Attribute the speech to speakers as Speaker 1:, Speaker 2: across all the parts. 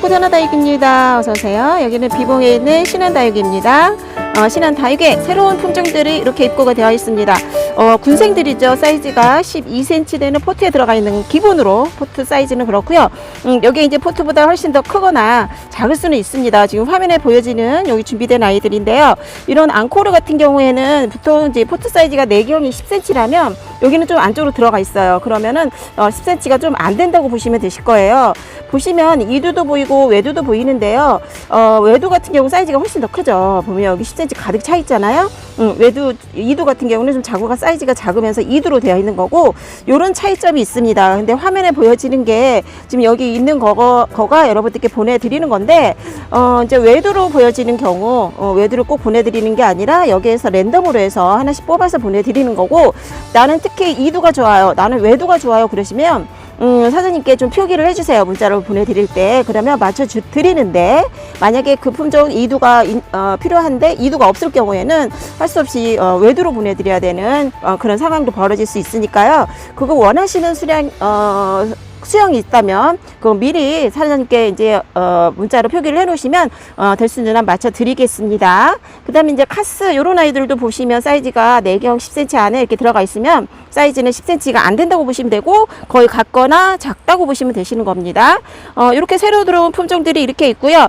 Speaker 1: 벚꽃 하나다육입니다. 어서오세요. 여기는 비봉에 있는 신한 다육입니다. 어, 신한 다육에 새로운 품종들이 이렇게 입고가 되어 있습니다. 어, 군생들이죠. 사이즈가 12cm 되는 포트에 들어가 있는 기본으로 포트 사이즈는 그렇고요. 음, 여기 이제 포트보다 훨씬 더 크거나 작을 수는 있습니다. 지금 화면에 보여지는 여기 준비된 아이들인데요. 이런 앙코르 같은 경우에는 보통 이제 포트 사이즈가 4경이 10cm라면 여기는 좀 안쪽으로 들어가 있어요. 그러면은 어, 10cm가 좀 안 된다고 보시면 되실 거예요. 보시면 이두도 보이고 외두도 보이는데요. 어, 외두 같은 경우 사이즈가 훨씬 더 크죠. 보면 여기 10cm 가득 차 있잖아요. 음, 외두 이두 같은 경우는 좀 자구가 사이즈가 작으면서 이두로 되어 있는 거고 요런 차이점이 있습니다. 근데 화면에 보여지는 게 지금 여기 있는 거가, 거가 여러분들께 보내드리는 건데 어, 이제 외두로 보여지는 경우 어, 외두를 꼭 보내드리는 게 아니라 여기에서 랜덤으로 해서 하나씩 뽑아서 보내드리는 거고 나는 특히 이두가 좋아요. 나는 외두가 좋아요. 그러시면 음, 사장님께 좀 표기를 해주세요. 문자로 보내드릴 때. 그러면 맞춰주 드리는데, 만약에 그 품종 이두가 인- 어, 필요한데, 이두가 없을 경우에는 할 수 없이 어, 외두로 보내드려야 되는 어, 그런 상황도 벌어질 수 있으니까요. 그거 원하시는 수량, 어, 수량이 있다면 그 미리 사장님께 이제 어, 문자로 표기를 해놓으시면 어, 될수 있는 한 맞춰 드리겠습니다. 그다음에 이제 카스 요런 아이들도 보시면 사이즈가 4경 10cm 안에 이렇게 들어가 있으면 사이즈는 10cm가 안 된다고 보시면 되고 거의 같거나 작다고 보시면 되시는 겁니다. 어, 이렇게 새로 들어온 품종들이 이렇게 있고요.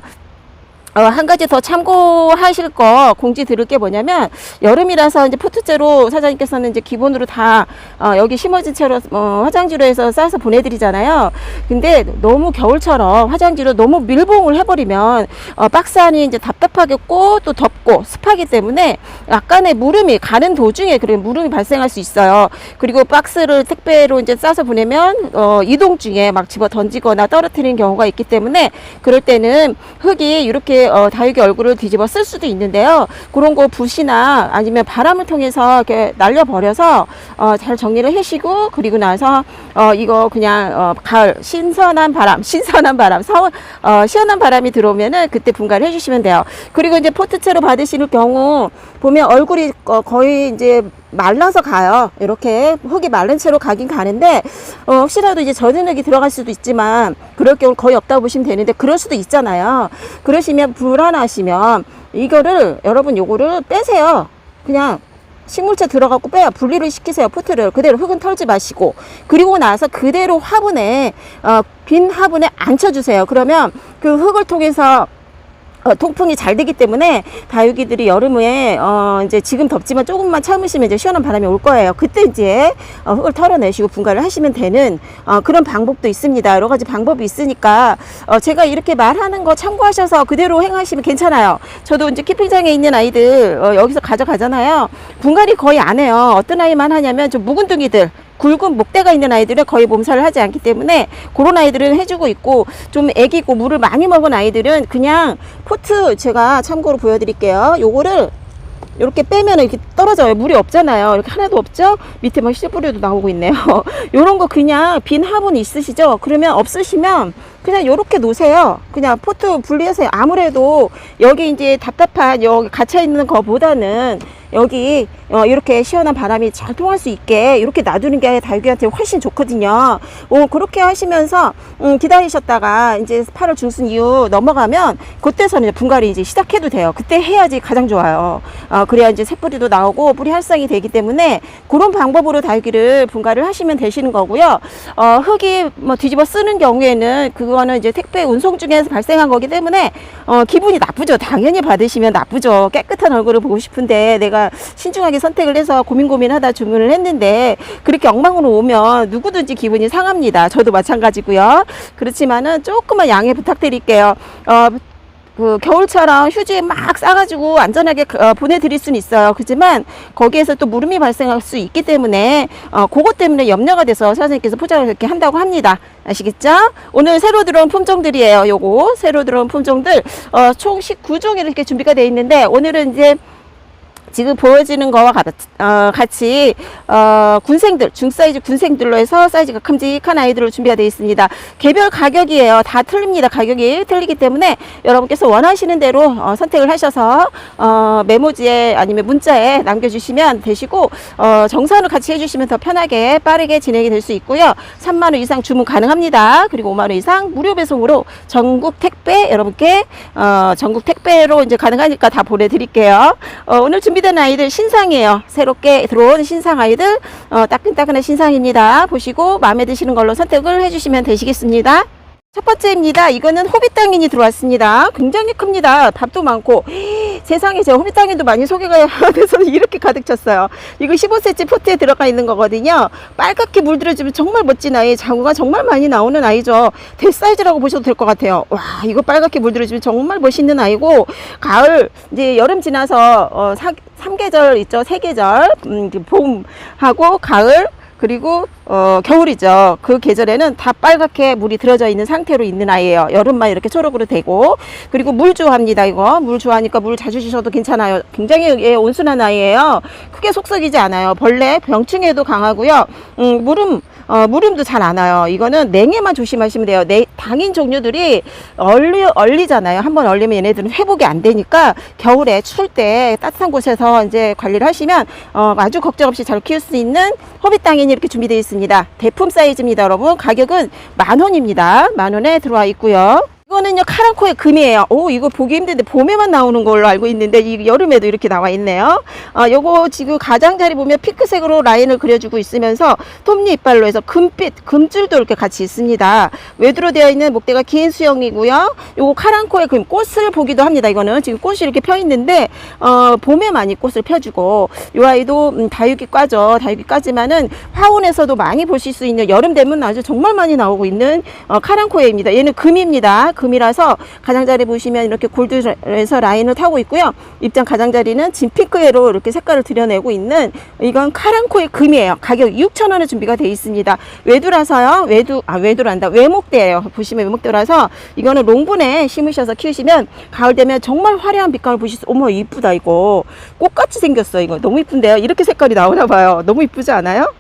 Speaker 1: 어, 한 가지 더 참고하실 거 공지 드릴 게 뭐냐면 여름이라서 이제 포트째로 사장님께서는 이제 기본으로 다 어, 여기 심어진 채로 어, 화장지로 해서 싸서 보내드리잖아요. 근데 너무 겨울처럼 화장지로 너무 밀봉을 해버리면 어, 박스 안이 이제 답답하겠고 또 덥고 습하기 때문에 약간의 물음이 가는 도중에 그런 물음이 발생할 수 있어요. 그리고 박스를 택배로 이제 싸서 보내면 어, 이동 중에 막 집어 던지거나 떨어뜨리는 경우가 있기 때문에 그럴 때는 흙이 이렇게 어, 다육이 얼굴을 뒤집어 쓸 수도 있는데요. 그런 거 붓이나 아니면 바람을 통해서 이렇게 날려버려서 어, 잘 정리를 하시고 그리고 나서 어, 이거 그냥 어, 가을 신선한 바람, 신선한 바람, 서, 어, 시원한 바람이 들어오면은 그때 분갈이 해주시면 돼요. 그리고 이제 포트채로 받으시는 경우 보면 얼굴이 어, 거의 이제 말라서 가요. 이렇게 흙이 마른 채로 가긴 가는데 어, 혹시라도 이제 젖은 흙이 들어갈 수도 있지만 그럴 경우 거의 없다고 보시면 되는데 그럴 수도 있잖아요. 그러시면 불안하시면 이거를 여러분 요거를 빼세요. 그냥 식물체 들어가고 빼요. 분리를 시키세요. 포트를 그대로 흙은 털지 마시고 그리고 나서 그대로 화분에 어, 빈 화분에 앉혀주세요. 그러면 그 흙을 통해서 어, 통풍이 잘 되기 때문에 다육이들이 여름에 어, 이제 지금 덥지만 조금만 참으시면 이제 시원한 바람이 올 거예요. 그때 이제 어, 흙을 털어내시고 분갈을 하시면 되는 어, 그런 방법도 있습니다. 여러 가지 방법이 있으니까 어, 제가 이렇게 말하는 거 참고하셔서 그대로 행하시면 괜찮아요. 저도 이제 키핑장에 있는 아이들 어, 여기서 가져가잖아요. 분갈이 거의 안 해요. 어떤 아이만 하냐면 좀 묵은둥이들 굵은 목대가 있는 아이들은 거의 몸살을 하지 않기 때문에 그런 아이들은 해주고 있고 좀 애기고 물을 많이 먹은 아이들은 그냥 포트 제가 참고로 보여드릴게요. 요거를 이렇게 빼면 이렇게 떨어져요. 물이 없잖아요. 이렇게 하나도 없죠? 밑에 막 씨뿌리도 나오고 있네요. 요런 거 그냥 빈 화분 있으시죠? 그러면 없으시면 그냥 요렇게 놓으세요. 그냥 포트 분리하세요. 아무래도 여기 이제 답답한 여기 갇혀 있는 거보다는 여기 어, 이렇게 시원한 바람이 잘 통할 수 있게 이렇게 놔두는 게 다육이한테 훨씬 좋거든요. 어, 그렇게 하시면서 음, 기다리셨다가 이제 8월 중순 이후 넘어가면 그때서는 분갈이 이제 시작해도 돼요. 그때 해야지 가장 좋아요. 어, 그래야 이제 새뿌리도 나오고 뿌리 활성이 되기 때문에 그런 방법으로 다육이를 분갈이를 하시면 되시는 거고요. 어, 흙이 뭐 뒤집어 쓰는 경우에는 그거는 이제 택배 운송 중에서 발생한 거기 때문에 어, 기분이 나쁘죠. 당연히 받으시면 나쁘죠. 깨끗한 얼굴을 보고 싶은데 내가 신중하게 선택을 해서 고민 고민하다 주문을 했는데 그렇게 엉망으로 오면 누구든지 기분이 상합니다. 저도 마찬가지고요. 그렇지만은 조금만 양해 부탁드릴게요. 어, 그 겨울처럼 휴지에 막 싸가지고 안전하게 어, 보내드릴 수는 있어요. 그렇지만 거기에서 또 물음이 발생할 수 있기 때문에 어, 그것 때문에 염려가 돼서 사장님께서 포장을 그렇게 한다고 합니다. 아시겠죠? 오늘 새로 들어온 품종들이에요. 요거 새로 들어온 품종들 어, 총 19종이 이렇게 준비가 되어 있는데 오늘은 이제 지금 보여지는 거와 같, 어, 같이 어, 군생들 중사이즈 군생들로 해서 사이즈가 큼직한 아이들로 준비가 되어 있습니다. 개별 가격이에요. 다 틀립니다. 가격이 틀리기 때문에 여러분께서 원하시는 대로 어, 선택을 하셔서 어, 메모지에 아니면 문자에 남겨주시면 되시고 어, 정산을 같이 해주시면 더 편하게 빠르게 진행이 될 수 있고요. 3만 원 이상 주문 가능합니다. 그리고 5만 원 이상 무료 배송으로 전국 택배 여러분께 어, 전국 택배로 이제 가능하니까 다 보내드릴게요. 어, 오늘 준비 된 아이들 신상이에요. 새롭게 들어온 신상 아이들 어, 따끈따끈한 신상입니다. 보시고 마음에 드시는 걸로 선택을 해주시면 되시겠습니다. 첫 번째입니다. 이거는 호빗당인이 들어왔습니다. 굉장히 큽니다. 밥도 많고 세상에 제가 호빗당인도 많이 소개가 돼서 이렇게 가득 찼어요. 이거 15cm 포트에 들어가 있는 거거든요. 빨갛게 물들어주면 정말 멋진 아이, 자구가 정말 많이 나오는 아이죠. 대사이즈라고 보셔도 될 것 같아요. 와, 이거 빨갛게 물들어주면 정말 멋있는 아이고 가을 이제 여름 지나서 어, 사, 3계절 있죠. 3계절 음, 봄하고 가을 그리고 어, 겨울이죠. 그 계절에는 다 빨갛게 물이 들어져 있는 상태로 있는 아이예요. 여름만 이렇게 초록으로 되고 그리고 물 좋아합니다. 이거 물 좋아하니까 물 자주 주셔도 괜찮아요. 굉장히 예, 온순한 아이예요. 크게 속썩이지 않아요. 벌레 병충해도 강하고요. 음, 물음 어, 물음도 잘 안 와요. 이거는 냉해만 조심하시면 돼요. 냉, 당인 종류들이 얼리, 얼리잖아요. 한번 얼리면 얘네들은 회복이 안 되니까 겨울에 추울 때 따뜻한 곳에서 이제 관리를 하시면 어, 아주 걱정 없이 잘 키울 수 있는 허빗 당인이 이렇게 준비되어 있습니다. 대품 사이즈입니다, 여러분. 가격은 만 원입니다. 만 원에 들어와 있고요. 이거는요 카랑코의 금이에요. 오 이거 보기 힘든데 봄에만 나오는 걸로 알고 있는데 이 여름에도 이렇게 나와 있네요. 아 요거 지금 가장자리 보면 핑크색으로 라인을 그려주고 있으면서 톱니 이빨로 해서 금빛 금줄도 이렇게 같이 있습니다. 외두로 되어 있는 목대가 긴 수영이고요. 요거 카랑코의 금 꽃을 보기도 합니다. 이거는 지금 꽃이 이렇게 펴 있는데 어 봄에 많이 꽃을 펴주고 요 아이도 음, 다육이과죠. 다육이과지만은 화원에서도 많이 보실 수 있는 여름 되면 아주 정말 많이 나오고 있는 어, 카랑코에입니다. 얘는 금입니다. 금이라서 가장자리 보시면 이렇게 골드에서 라인을 타고 있고요. 입장 가장자리는 진 핑크회로 이렇게 색깔을 드러내고 있는 이건 카랑코의 금이에요. 가격 6,000원에 준비가 되어 있습니다. 외두라서요. 외두 아 외두란다. 외목대예요. 보시면 외목대라서 이거는 롱분에 심으셔서 키우시면 가을 되면 정말 화려한 빛감을 보실 수. 어머 이쁘다 이거. 꽃같이 생겼어 이거. 너무 이쁜데요. 이렇게 색깔이 나오나 봐요. 너무 이쁘지 않아요?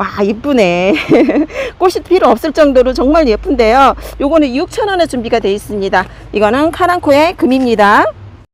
Speaker 1: 와 이쁘네. 꽃이 필요 없을 정도로 정말 예쁜데요. 요거는 6,000원에 준비가 되어 있습니다. 이거는 카랑코의 금입니다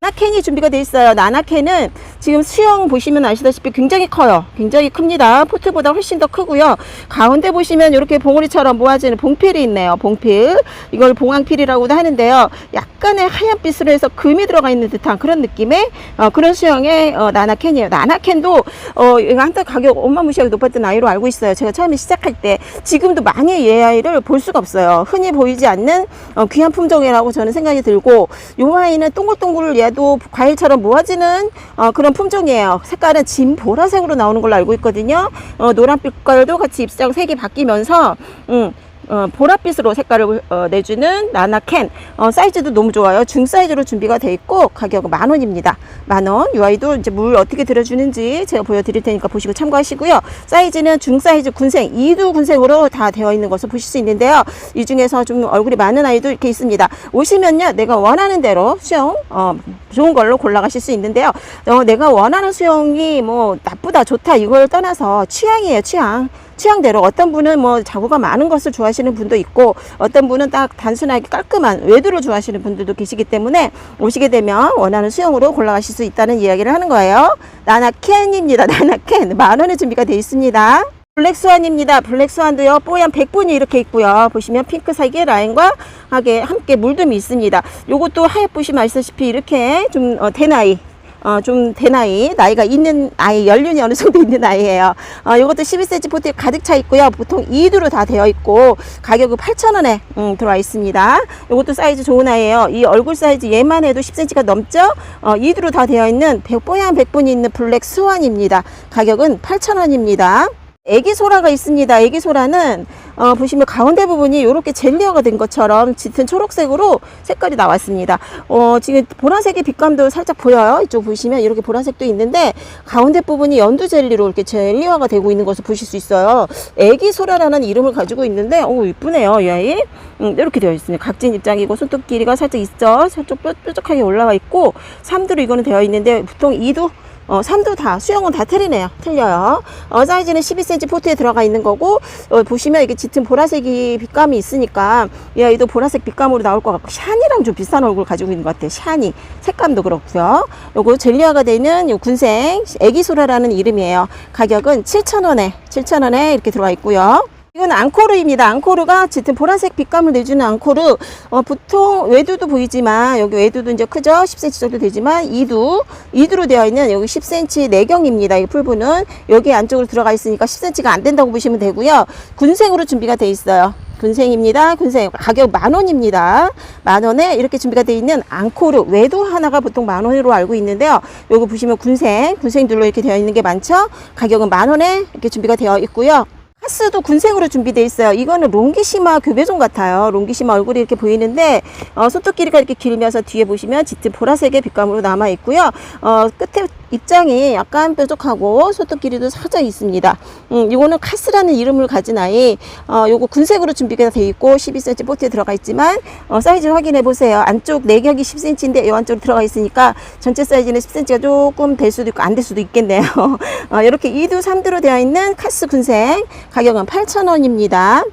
Speaker 1: 나나캔이 준비가 되어 있어요. 나나캔은 지금 수영 보시면 아시다시피 굉장히 커요. 굉장히 큽니다. 포트보다 훨씬 더 크고요. 가운데 보시면 이렇게 봉우리처럼 모아지는 봉필이 있네요. 봉필. 이걸 봉황필이라고도 하는데요. 약간의 하얀빛으로 해서 금이 들어가 있는 듯한 그런 느낌의 어, 그런 수영의 어, 나나캔이에요. 나나캔도 어, 한달 가격 어마무시하게 높았던 아이로 알고 있어요. 제가 처음에 시작할 때 지금도 많이 이 아이를 볼 수가 없어요. 흔히 보이지 않는 어, 귀한 품종이라고 저는 생각이 들고 이 아이는 동글동글 얘도 과일처럼 모아지는 어, 그런 품종이에요. 색깔은 진 보라색으로 나오는 걸로 알고 있거든요. 어, 노란빛깔도 같이 입장 색이 바뀌면서 음, 어, 보랏빛으로 색깔을 어, 내주는 나나캔. 어, 사이즈도 너무 좋아요. 중 사이즈로 준비가 돼 있고 가격은 만 원입니다. 만원. 이 아이도 이제 물 어떻게 들어주는지 제가 보여드릴 테니까 보시고 참고하시고요. 사이즈는 중 사이즈 군생 이두 군생으로 다 되어 있는 것을 보실 수 있는데요. 이 중에서 좀 얼굴이 많은 아이도 이렇게 있습니다. 오시면요 내가 원하는 대로 수영 어, 좋은 걸로 골라가실 수 있는데요. 어, 내가 원하는 수영이 뭐 나쁘다 좋다 이걸 떠나서 취향이에요 취향 취향대로 어떤 분은 뭐 자구가 많은 것을 좋아하시는 분도 있고 어떤 분은 딱 단순하게 깔끔한 외두를 좋아하시는 분들도 계시기 때문에 오시게 되면 원하는 수영으로 골라가실 수 있다는 이야기를 하는 거예요. 나나캔입니다. 나나캔 만 원에 준비가 되어 있습니다. 블랙스완입니다. 블랙스완도요, 뽀얀 백분이 이렇게 있고요. 보시면 핑크색의 라인과 함께 물듬이 있습니다. 요것도 하얗 보시면 아시다시피 이렇게 좀 어, 대나이 어, 좀 대나이, 나이가 있는 아이, 연륜이 어느 정도 있는 아이예요. 어, 이것도 12cm 포트에 가득 차 있고요. 보통 2두로 다 되어 있고, 가격은 8,000원에 음, 들어와 있습니다. 이것도 사이즈 좋은 아이예요. 이 얼굴 사이즈 얘만 해도 10cm가 넘죠? 어, 2두로 다 되어 있는 백- 뽀얀 백분이 있는 블랙 스완입니다. 가격은 8,000원입니다. 애기 소라가 있습니다. 애기 소라는 어, 보시면 가운데 부분이 이렇게 젤리어가 된 것처럼 짙은 초록색으로 색깔이 나왔습니다. 어, 지금 보라색의 빛감도 살짝 보여요. 이쪽 보시면 이렇게 보라색도 있는데 가운데 부분이 연두 젤리로 이렇게 젤리화가 되고 있는 것을 보실 수 있어요. 애기 소라라는 이름을 가지고 있는데 오 이쁘네요. 이 아이. 음, 이렇게 되어 있습니다. 각진 입장이고 손톱 길이가 살짝 있죠. 살짝 뾰- 뾰족하게 올라와 있고 3두로 이거는 되어 있는데 보통 2두 어, 3도 다, 수영은 다 틀리네요. 틀려요. 어, 사이즈는 12cm 포트에 들어가 있는 거고, 어, 보시면 이게 짙은 보라색이 빛감이 있으니까, 이 아이도 보라색 빛감으로 나올 것 같고, 샤니랑 좀 비슷한 얼굴 가지고 있는 것 같아요. 샤니. 색감도 그렇고요. 요거 젤리화가 되어 있는 요 군생, 애기소라라는 이름이에요. 가격은 7,000원에, 7,000원에 이렇게 들어가 있고요. 이건 앙코르입니다. 앙코르가 짙은 보라색 빛감을 내주는 앙코르. 어, 보통 외두도 보이지만 여기 외두도 이제 크죠? 10cm 정도 되지만 이두 이두로 되어 있는 여기 10cm 내경입니다. 이 풀부는 여기 안쪽으로 들어가 있으니까 10cm가 안 된다고 보시면 되고요. 군생으로 준비가 돼 있어요. 군생입니다. 군생 가격 만 원입니다. 만 원에 이렇게 준비가 되어 있는 앙코르 외두 하나가 보통 만 원으로 알고 있는데요. 요거 보시면 군생 군생들로 이렇게 되어 있는 게 많죠. 가격은 만 원에 이렇게 준비가 되어 있고요. 카스도 군생으로 준비되어 있어요. 이거는 롱기시마 교배종 같아요. 롱기시마 얼굴이 이렇게 보이는데 어, 손톱 길이가 이렇게 길면서 뒤에 보시면 짙은 보라색의 빛감으로 남아 있고요. 어, 끝에 입장이 약간 뾰족하고 손톱 길이도 살짝 있습니다. 음, 이거는 카스라는 이름을 가진 아이. 어, 요거 군색으로 준비가 되어 있고 12cm 포트에 들어가 있지만 어, 사이즈 확인해 보세요. 안쪽 내격이 10cm인데 이 안쪽으로 들어가 있으니까 전체 사이즈는 10cm가 조금 될 수도 있고 안 될 수도 있겠네요. 어, 이렇게 2두 3두로 되어 있는 카스 군생 가격은 8,000원입니다.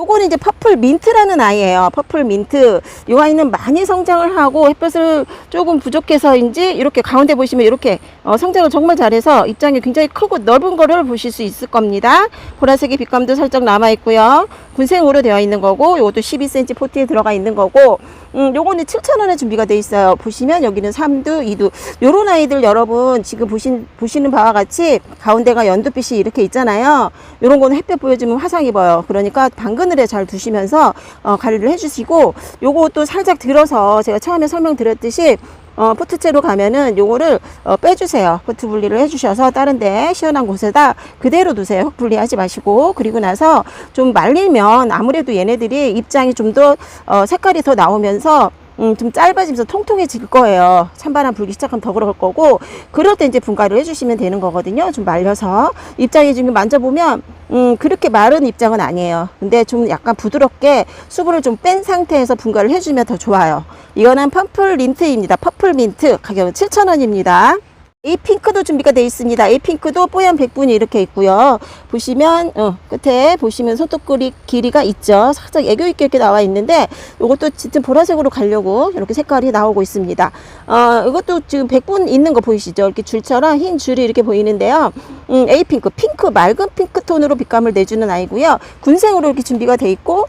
Speaker 1: 요거는 이제 퍼플 민트라는 아이예요. 퍼플 민트. 이 아이는 많이 성장을 하고 햇볕을 조금 부족해서인지 이렇게 가운데 보시면 이렇게 어, 성장을 정말 잘해서 입장이 굉장히 크고 넓은 거를 보실 수 있을 겁니다. 보라색의 빛감도 살짝 남아 있고요. 군생으로 되어 있는 거고 요것도 12cm 포트에 들어가 있는 거고 음, 요거는 7,000원에 준비가 돼 있어요. 보시면 여기는 3두, 2두. 요런 아이들 여러분 지금 보신, 보시는 바와 같이 가운데가 연두빛이 이렇게 있잖아요. 요런 거는 햇볕 보여주면 화상 입어요. 그러니까 당근을에 잘 두시면서 어, 관리를 해주시고 요것도 살짝 들어서 제가 처음에 설명드렸듯이 어, 포트째로 가면은 요거를 어, 빼주세요. 포트 분리를 해주셔서 다른데 시원한 곳에다 그대로 두세요. 흙 분리하지 마시고 그리고 나서 좀 말리면 아무래도 얘네들이 입장이 좀더 어, 색깔이 더 나오면서 음, 좀 짧아지면서 통통해질 거예요. 찬바람 불기 시작하면 더 그럴 거고, 그럴 때 이제 분갈이를 해주시면 되는 거거든요. 좀 말려서. 입장이 지금 만져보면, 음, 그렇게 마른 입장은 아니에요. 근데 좀 약간 부드럽게 수분을 좀 뺀 상태에서 분갈이를 해주면 더 좋아요. 이거는 퍼플 민트입니다. 퍼플 민트. 가격은 7,000원입니다. 이 핑크도 준비가 되어 있습니다. 이 핑크도 뽀얀 백분이 이렇게 있고요. 보시면 어, 끝에 보시면 손톱 길이, 길이가 있죠. 살짝 애교 있게 이렇게 나와 있는데 이것도 짙은 보라색으로 가려고 이렇게 색깔이 나오고 있습니다. 어, 이것도 지금 백분 있는 거 보이시죠? 이렇게 줄처럼 흰 줄이 이렇게 보이는데요. 음, A 핑크, 핑크 맑은 핑크 톤으로 빛감을 내주는 아이고요. 군생으로 이렇게 준비가 되어 있고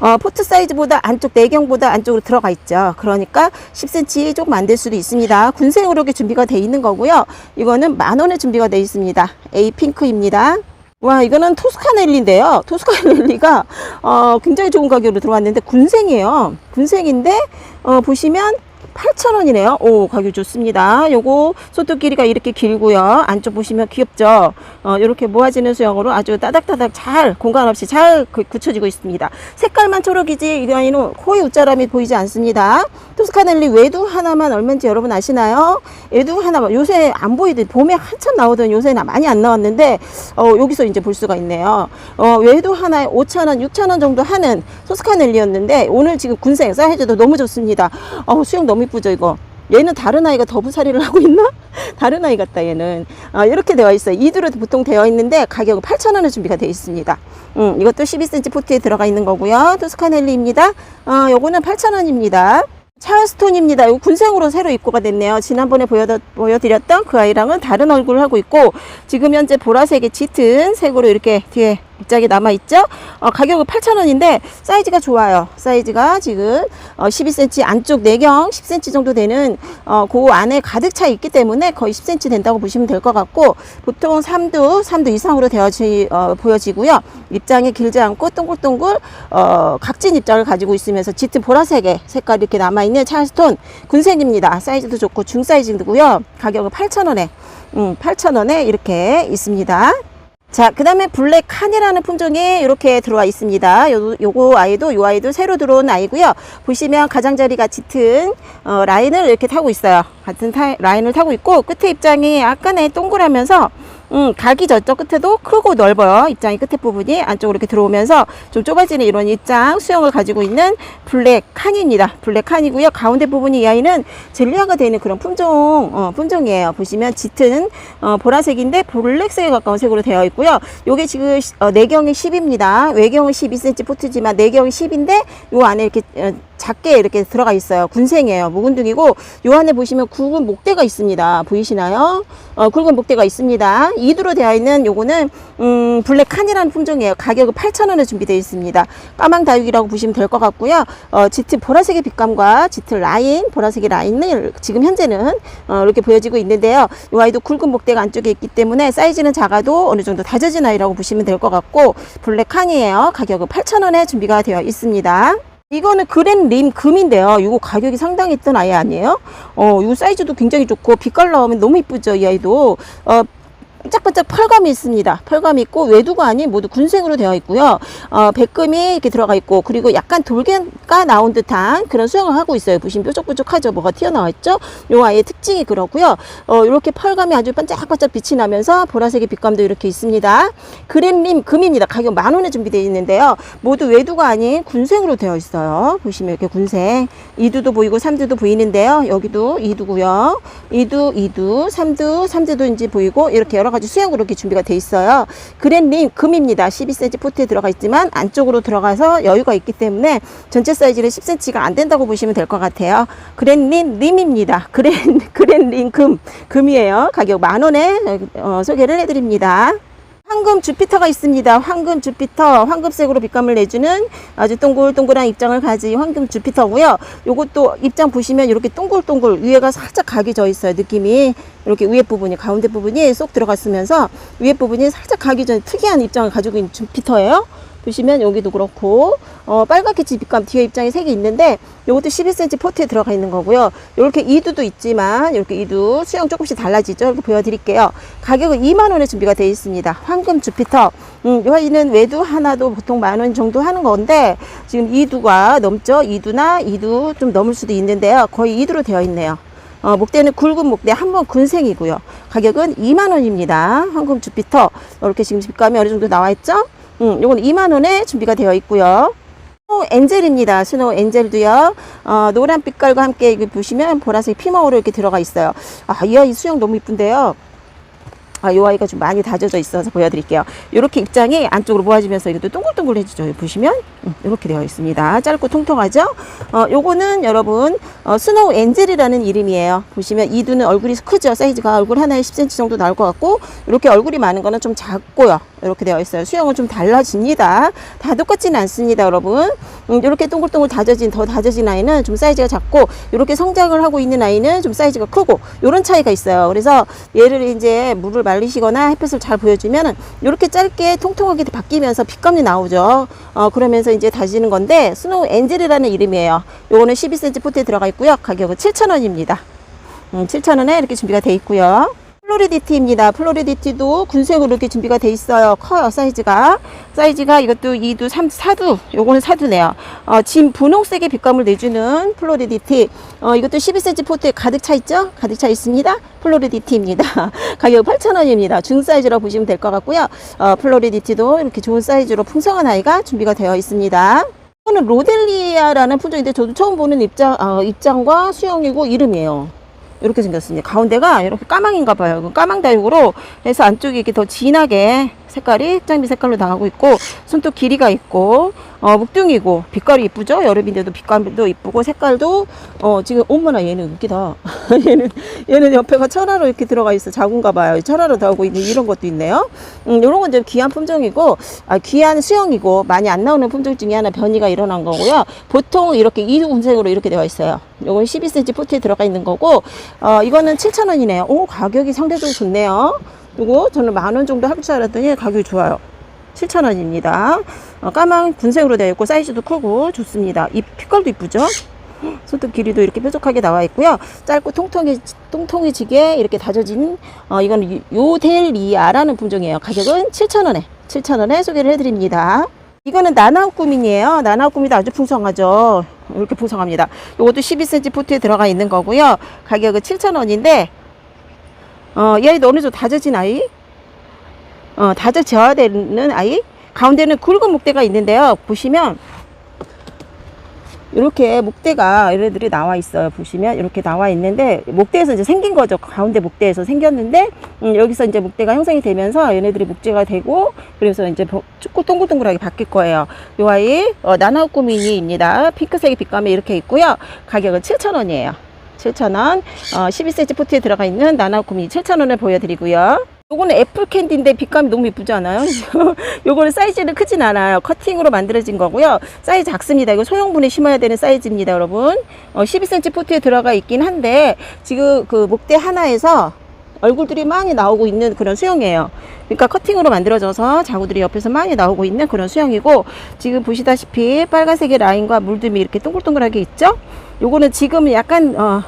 Speaker 1: 어, 포트 사이즈보다 안쪽 내경보다 안쪽으로 들어가 있죠. 그러니까 10cm 조금 안 될 수도 있습니다. 군생으로 이렇게 준비가 돼 있는 거고요. 이거는 만 원에 준비가 돼 있습니다. A 핑크입니다. 와 이거는 토스카넬리인데요. 토스카넬리가 어, 굉장히 좋은 가격으로 들어왔는데 군생이에요. 군생인데 어, 보시면 8,000원이네요. 오, 가격 좋습니다. 요거 손톱 길이가 이렇게 길고요. 안쪽 보시면 귀엽죠? 어, 이렇게 모아지는 수영으로 아주 따닥따닥 잘, 공간 없이 잘 그- 굳혀지고 있습니다. 색깔만 초록이지, 이 아이는 코에 웃자람이 보이지 않습니다. 토스카넬리 외두 하나만 얼마인지 여러분 아시나요? 외두 하나만, 요새 안 보이던, 봄에 한참 나오던 요새는 많이 안 나왔는데, 어, 여기서 이제 볼 수가 있네요. 어, 외두 하나에 5,000원, 6,000원 정도 하는 토스카넬리였는데, 오늘 지금 군생 사이즈도 너무 좋습니다. 어, 수영 너무 이쁘죠, 이거? 얘는 다른 아이가 더부살이를 하고 있나? 다른 아이 같다, 얘는. 아, 이렇게 되어 있어요. 이두로 보통 되어 있는데, 가격은 8,000원에 준비가 되어 있습니다. 음, 이것도 12cm 포트에 들어가 있는 거고요. 토스카넬리입니다. 어, 요거는 8,000원입니다. 찰스톤입니다. 이거 군생으로 새로 입고가 됐네요. 지난번에 보여드, 보여드렸던 그 아이랑은 다른 얼굴을 하고 있고, 지금 현재 보라색의 짙은 색으로 이렇게 뒤에 입장이 남아있죠? 어, 가격은 8,000원인데, 사이즈가 좋아요. 사이즈가 지금, 어, 12cm 안쪽 내경 10cm 정도 되는, 어, 그 안에 가득 차 있기 때문에 거의 10cm 된다고 보시면 될 것 같고, 보통 3두, 3두 이상으로 되어지, 어, 보여지고요. 입장이 길지 않고 동글동글, 어, 각진 입장을 가지고 있으면서 짙은 보라색의 색깔이 이렇게 남아있는 찰스톤 군생입니다. 사이즈도 좋고 중사이즈고요. 가격은 8,000원에, 음, 8,000원에 이렇게 있습니다. 자, 그 다음에 블랙 칸이라는 품종이 이렇게 들어와 있습니다. 요, 요거 아이도, 요 아이도 새로 들어온 아이고요. 보시면 가장자리가 짙은, 어, 라인을 이렇게 타고 있어요. 같은 타, 라인을 타고 있고, 끝에 입장이 약간의 동그라면서, 음, 각이 저쪽 끝에도 크고 넓어요. 입장이 끝에 부분이 안쪽으로 이렇게 들어오면서 좀 좁아지는 이런 입장 수영을 가지고 있는 블랙 칸입니다. 블랙 칸이고요. 가운데 부분이 이 아이는 젤리화가 되는 그런 품종 어, 품종이에요. 보시면 짙은 어, 보라색인데 블랙색에 가까운 색으로 되어 있고요. 요게 지금 시- 어, 내경이 10입니다. 외경은 12cm 포트지만 내경이 10인데 요 안에 이렇게 어, 작게 이렇게 들어가 있어요. 군생이에요. 묵은둥이고 요 안에 보시면 굵은 목대가 있습니다. 보이시나요? 어, 굵은 목대가 있습니다. 이두로 되어 있는 요거는 음, 블랙 칸이라는 품종이에요. 가격은 8,000원에 준비되어 있습니다. 까망 다육이라고 보시면 될 것 같고요. 어, 짙은 보라색의 빛감과 짙은 라인, 보라색의 라인을 지금 현재는 어, 이렇게 보여지고 있는데요. 이 아이도 굵은 목대가 안쪽에 있기 때문에 사이즈는 작아도 어느 정도 다져진 아이라고 보시면 될 것 같고 블랙 칸이에요. 가격은 8,000원에 준비가 되어 있습니다. 이거는 그랜 림 금인데요. 이거 가격이 상당히 있던 아이 아니에요? 어, 이 사이즈도 굉장히 좋고 빛깔 나오면 너무 이쁘죠, 이 아이도. 어, 반짝반짝 펄감이 있습니다. 펄감이 있고 아닌 모두 군생으로 되어 있고요. 어, 백금이 이렇게 들어가 있고 그리고 약간 돌개가 나온 듯한 그런 수영을 하고 있어요. 보시면 뾰족뾰족하죠. 뭐가 튀어나와 있죠. 요 아이의 특징이 그렇고요. 어, 이렇게 펄감이 아주 반짝반짝 빛이 나면서 보라색의 빛감도 이렇게 있습니다. 그랜림 금입니다. 가격 만 원에 준비되어 있는데요. 모두 외두가 아닌 군생으로 되어 있어요. 보시면 이렇게 군생. 이두도 보이고 삼두도 보이는데요. 여기도 이두고요. 이두, 이두, 삼두, 삼두도 인지 보이고 이렇게 여러 가지 수영으로 이렇게 준비가 돼 있어요. 그랜림 금입니다. 12cm 포트에 들어가 있지만 안쪽으로 들어가서 여유가 있기 때문에 전체 사이즈는 10cm가 안 된다고 보시면 될 것 같아요. 그랜림 림입니다. 그랜 그랜림 금 금이에요. 가격 만 원에 어, 소개를 해드립니다. 황금 주피터가 있습니다. 황금 주피터, 황금색으로 빛감을 내주는 아주 동글동글한 입장을 가진 황금 주피터고요. 요것도 입장 보시면 이렇게 동글동글 위에가 살짝 각이 져 있어요. 느낌이 이렇게 위에 부분이 가운데 부분이 쏙 들어갔으면서 위에 부분이 살짝 각이 져 특이한 입장을 가지고 있는 주피터예요. 보시면 여기도 그렇고 어, 빨갛게 빛감 뒤에 입장이 세 개 있는데 요것도 11cm 포트에 들어가 있는 거고요. 이렇게 이두도 있지만 이렇게 이두 수영 조금씩 달라지죠. 이렇게 보여드릴게요. 가격은 2만 원에 준비가 되어 있습니다. 황금 주피터. 음, 이 아이는 외두 하나도 보통 만 원 정도 하는 건데 지금 이두가 넘죠. 이두나 이두 좀 넘을 수도 있는데요. 거의 이두로 되어 있네요. 어, 목대는 굵은 목대 한 번 군생이고요. 가격은 2만 원입니다. 황금 주피터 이렇게 지금 빛감이 어느 정도 나와 있죠? 음, 요건 2만 원에 준비가 되어 있고요. 스노우 엔젤입니다. 스노우 엔젤도요. 어, 노란 빛깔과 함께 이거 보시면 보라색 피멍으로 이렇게 들어가 있어요. 아, 이 아이 수영 너무 이쁜데요. 아, 요 아이가 좀 많이 다져져 있어서 보여드릴게요. 이렇게 입장이 안쪽으로 모아지면서 이것도 동글동글해지죠. 보시면 음, 이렇게 되어 있습니다. 짧고 통통하죠. 어, 요거는 여러분 어, 스노우 엔젤이라는 이름이에요. 보시면 이두는 얼굴이 크죠. 사이즈가 얼굴 하나에 10cm 정도 나올 것 같고 이렇게 얼굴이 많은 거는 좀 작고요. 이렇게 되어 있어요. 수영은 좀 달라집니다. 다 똑같지는 않습니다, 여러분. 음, 이렇게 동글동글 다져진 더 다져진 아이는 좀 사이즈가 작고 이렇게 성장을 하고 있는 아이는 좀 사이즈가 크고 이런 차이가 있어요. 그래서 얘를 이제 물을 말리시거나 햇볕을 잘 보여주면 이렇게 짧게 통통하게 바뀌면서 빛감이 나오죠. 어, 그러면서 이제 다지는 건데 스노우 엔젤이라는 이름이에요. 요거는 12cm 포트에 들어가 있고요. 가격은 7,000원입니다. 음, 7,000원에 이렇게 준비가 돼 있고요. 플로리디티입니다. 플로리디티도 군색으로 이렇게 준비가 돼 있어요. 커요, 사이즈가. 사이즈가 이것도 2두, 3, 4두. 요거는 4두네요. 어, 진 분홍색의 빛감을 내주는 플로리디티. 어, 이것도 12cm 포트에 가득 차 있죠? 가득 차 있습니다. 플로리디티입니다. 가격 8,000원입니다. 중 사이즈로 보시면 될 것 같고요. 어, 플로리디티도 이렇게 좋은 사이즈로 풍성한 아이가 준비가 되어 있습니다. 이거는 로델리아라는 품종인데 저도 처음 보는 입장, 어, 입장과 수영이고 이름이에요. 이렇게 생겼습니다. 가운데가 이렇게 까망인가 봐요. 그 까망 다육으로 해서 안쪽이 이렇게 더 진하게 색깔이 흑장비 색깔로 나가고 있고 손톱 길이가 있고 어, 묵둥이고 빛깔이 이쁘죠? 여름인데도 빛깔도 이쁘고 색깔도 어, 지금 어머나 얘는 웃기다. 얘는 얘는 옆에가 천하로 이렇게 들어가 있어 작은가 봐요. 천하로 들어가고 있는 이런 것도 있네요. 음, 이런 건 좀 귀한 품종이고 아, 귀한 수영이고 많이 안 나오는 품종 중에 하나 변이가 일어난 거고요. 보통 이렇게 이두군색으로 이렇게 되어 있어요. 요건 12cm 포트에 들어가 있는 거고 어, 이거는 7,000원이네요. 오 가격이 상대적으로 좋네요. 요거 저는 만 원 정도 할 줄 알았더니 가격이 좋아요. 7,000원입니다. 어, 까만 군색으로 되어 있고 사이즈도 크고 좋습니다. 이 빛깔도 이쁘죠? 손톱 길이도 이렇게 뾰족하게 나와 있고요. 짧고 통통해, 통통해지게 이렇게 다져진, 어, 이건 요델리아라는 품종이에요. 가격은 7,000원에, 7,000원에 소개를 해드립니다. 이거는 나나우꾸민이에요. 나나우꾸민도 아주 풍성하죠. 이렇게 풍성합니다. 이것도 12cm 포트에 들어가 있는 거고요. 가격은 7,000원인데, 어, 이 아이도 어느 정도 다져진 아이? 어, 다져 지어야 되는 아이. 가운데는 굵은 목대가 있는데요. 보시면 이렇게 목대가 얘네들이 나와 있어요. 보시면 이렇게 나와 있는데 목대에서 이제 생긴 거죠. 가운데 목대에서 생겼는데 음, 여기서 이제 목대가 형성이 되면서 얘네들이 목재가 되고 그래서 이제 버- 축구 동글동글하게 바뀔 거예요. 이 아이 어, 나나우쿠 미니입니다. 핑크색의 빛감이 이렇게 있고요. 가격은 7,000원이에요. 7,000원. 어, 12cm 포트에 들어가 있는 나나우쿠 미니 7,000원을 보여드리고요. 요거는 애플 캔디인데 빛감이 너무 이쁘지 않아요? 요거는 사이즈는 크진 않아요. 커팅으로 만들어진 거고요. 사이즈 작습니다. 이거 소형분에 심어야 되는 사이즈입니다, 여러분. 어, 12cm 포트에 들어가 있긴 한데 지금 그 목대 하나에서 얼굴들이 많이 나오고 있는 그런 수영이에요. 그러니까 커팅으로 만들어져서 자구들이 옆에서 많이 나오고 있는 그런 수영이고 지금 보시다시피 빨간색의 라인과 물듬이 이렇게 동글동글하게 있죠? 요거는 지금 약간 어,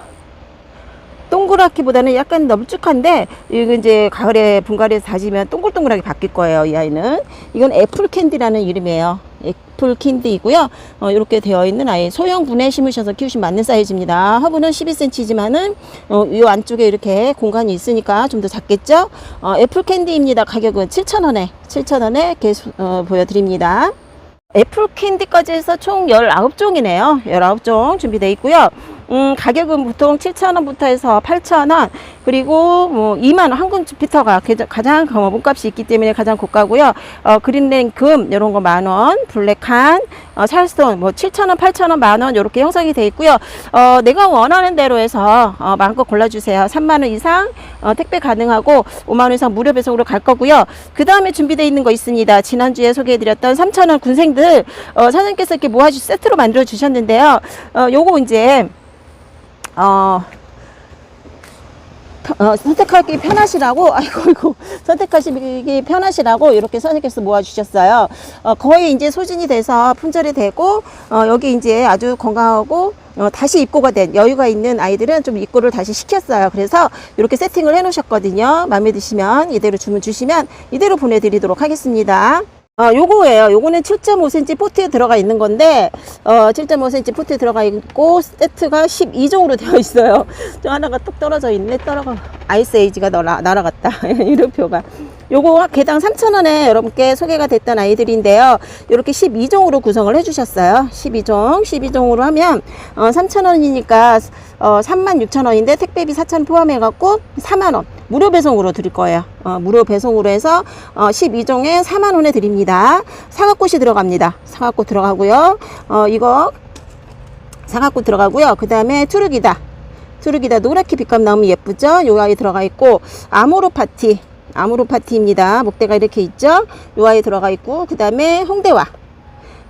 Speaker 1: 동그랗기보다는 약간 널쭉한데 이거 이제 가을에 분갈이에서 다지면 동글동글하게 바뀔 거예요 이 아이는. 이건 애플 캔디라는 이름이에요. 애플 캔디이고요. 어, 이렇게 되어 있는 아이. 소형분에 심으셔서 키우시면 맞는 사이즈입니다. 허브는 12cm지만은 어, 이 안쪽에 이렇게 공간이 있으니까 좀 더 작겠죠? 어, 애플 캔디입니다. 가격은 7,000원에 7,000원에 계속 어, 보여드립니다 애플 캔디까지 해서 총 19종이네요. 19종 준비되어 있고요. 음, 가격은 보통 7,000원부터 해서 8,000원, 그리고 뭐 2만원, 한국 주피터가 게- 가장 어, 몸값이 있기 때문에 가장 고가고요. 어, 그린랭 금, 이런 거 만원, 블랙한, 어, 찰스톤, 뭐 7,000원, 8,000원, 만원, 이렇게 형성이 되어 있고요. 어, 내가 원하는 대로 해서, 어, 마음껏 골라주세요. 3만원 이상, 어, 택배 가능하고, 5만원 이상 무료 배송으로 갈 거고요. 그 다음에 준비되어 있는 거 있습니다. 지난주에 소개해드렸던 3,000원 군생들, 어, 사장님께서 이렇게 모아주 세트로 만들어 주셨는데요. 어, 요거 이제, 어, 어, 선택하기 편하시라고, 아이고, 아이고, 선택하시기 편하시라고 이렇게 선생님께서 모아주셨어요. 어, 거의 이제 소진이 돼서 품절이 되고, 어, 여기 이제 아주 건강하고, 어, 다시 입고가 된 여유가 있는 아이들은 좀 입고를 다시 시켰어요. 그래서 이렇게 세팅을 해 놓으셨거든요. 마음에 드시면 이대로 주문 주시면 이대로 보내드리도록 하겠습니다. 어, 요거예요. 요거는 7.5cm 포트에 들어가 있는 건데, 어, 7.5cm 포트에 들어가 있고, 세트가 12종으로 되어 있어요. 저 하나가 뚝 떨어져 있네. 떨어가. 아이스 에이지가 날아, 날아갔다. 이름표가. 요거 개당 3,000원에 여러분께 소개가 됐던 아이들인데요. 이렇게 12종으로 구성을 해주셨어요. 12종. 12종으로 하면, 어, 3,000원이니까, 어, 36,000원인데 택배비 4,000원 포함해갖고 4만원. 무료 배송으로 드릴 거예요. 어, 무료 배송으로 해서 어, 12종에 4만 원에 드립니다. 사과꽃이 들어갑니다. 사과꽃 들어가고요. 어, 이거 사과꽃 들어가고요. 그 다음에 투르기다. 투르기다 노랗게 빛감 나오면 예쁘죠? 요 아이 들어가 있고 아모르 파티. 아모르 파티입니다. 목대가 이렇게 있죠? 요 아이 들어가 있고 그 다음에 홍대화.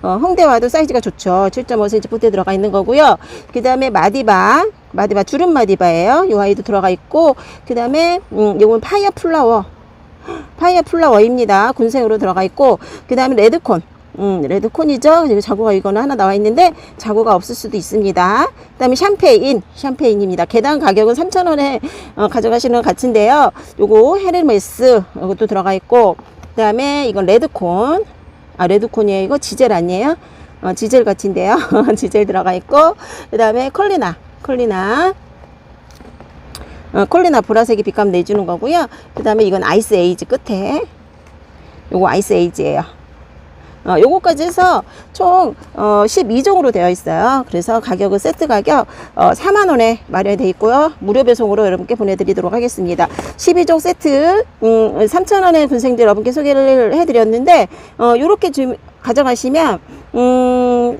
Speaker 1: 어, 홍대화도 사이즈가 좋죠. 7.5cm 포트에 들어가 있는 거고요. 그 다음에 마디바, 마디바 주름 마디바예요. 요 아이도 들어가 있고, 그 다음에 음, 요건 파이어 플라워, 파이어 플라워입니다. 군생으로 들어가 있고, 그 다음에 레드콘. 음, 레드콘이죠. 자구가 이거는 하나 나와 있는데 자구가 없을 수도 있습니다. 그 다음에 샴페인, 샴페인입니다. 개당 가격은 3,000원에 어, 가져가시는 것 같은데요. 요거 헤르메스 이것도 들어가 있고, 그 다음에 이건 레드콘. 아, 레드콘이에요. 이거 지젤 아니에요? 어, 지젤 같은데요. 지젤 들어가 있고, 그 다음에 컬리나, 컬리나. 어, 콜리나 보라색이 빛감 내주는 거고요. 그 다음에 이건 아이스 에이지 끝에. 요거 아이스 에이지예요. 어, 요거까지 해서 총 어, 12종으로 되어 있어요. 그래서 가격은 세트 가격 어, 4만 원에 되어 있고요. 무료 배송으로 여러분께 보내드리도록 하겠습니다. 12종 세트 음, 3천 원의 군생들 여러분께 소개를 해드렸는데 어, 요렇게 좀 가져가시면 음,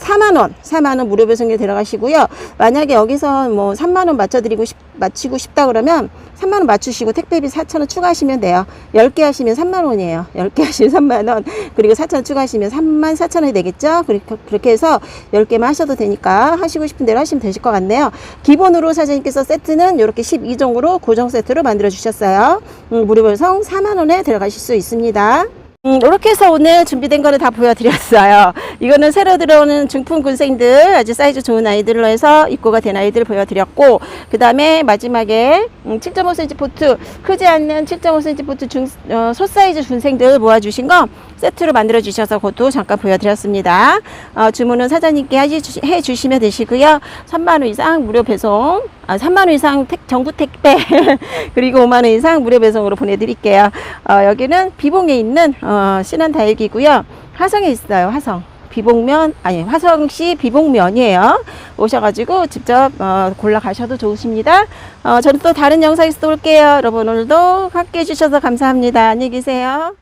Speaker 1: 4만원, 4만원 무료 배송에 들어가시고요. 만약에 여기서 뭐 3만원 맞춰드리고 싶, 맞추고 싶다 그러면 3만원 맞추시고 택배비 4천원 추가하시면 돼요. 10개 하시면 3만원이에요. 10개 하시면 3만원. 그리고 4천원 추가하시면 3만 4천원이 되겠죠? 그렇게, 그렇게 해서 10개만 하셔도 되니까 하시고 싶은 대로 하시면 되실 것 같네요. 기본으로 사장님께서 세트는 이렇게 12종으로 고정 세트로 만들어 주셨어요. 음, 무료 배송 4만원에 들어가실 수 있습니다. 음, 이렇게 해서 오늘 준비된 거를 다 보여드렸어요. 이거는 새로 들어오는 중품 군생들 아주 사이즈 좋은 아이들로 해서 입고가 된 아이들 보여드렸고 그 다음에 마지막에 음, 7.5cm 포트 크지 않는 7.5cm 포트 중, 어, 소 사이즈 중생들 모아주신 거 세트로 만들어 주셔서 그것도 잠깐 보여드렸습니다. 어, 주문은 사장님께 하시- 해주시면 되시고요. 3만 원 이상 무료 배송, 아, 3만 원 이상 택, 정부 택배 그리고 5만 원 이상 무료 배송으로 보내드릴게요. 어, 여기는 비봉에 있는 어, 신한 다육이고요. 화성에 있어요. 화성. 비봉면 아니 화성시 비봉면이에요. 오셔가지고 직접 어, 골라 가셔도 좋으십니다. 어, 저는 또 다른 영상에서 또 올게요. 여러분 오늘도 함께 해주셔서 감사합니다. 안녕히 계세요.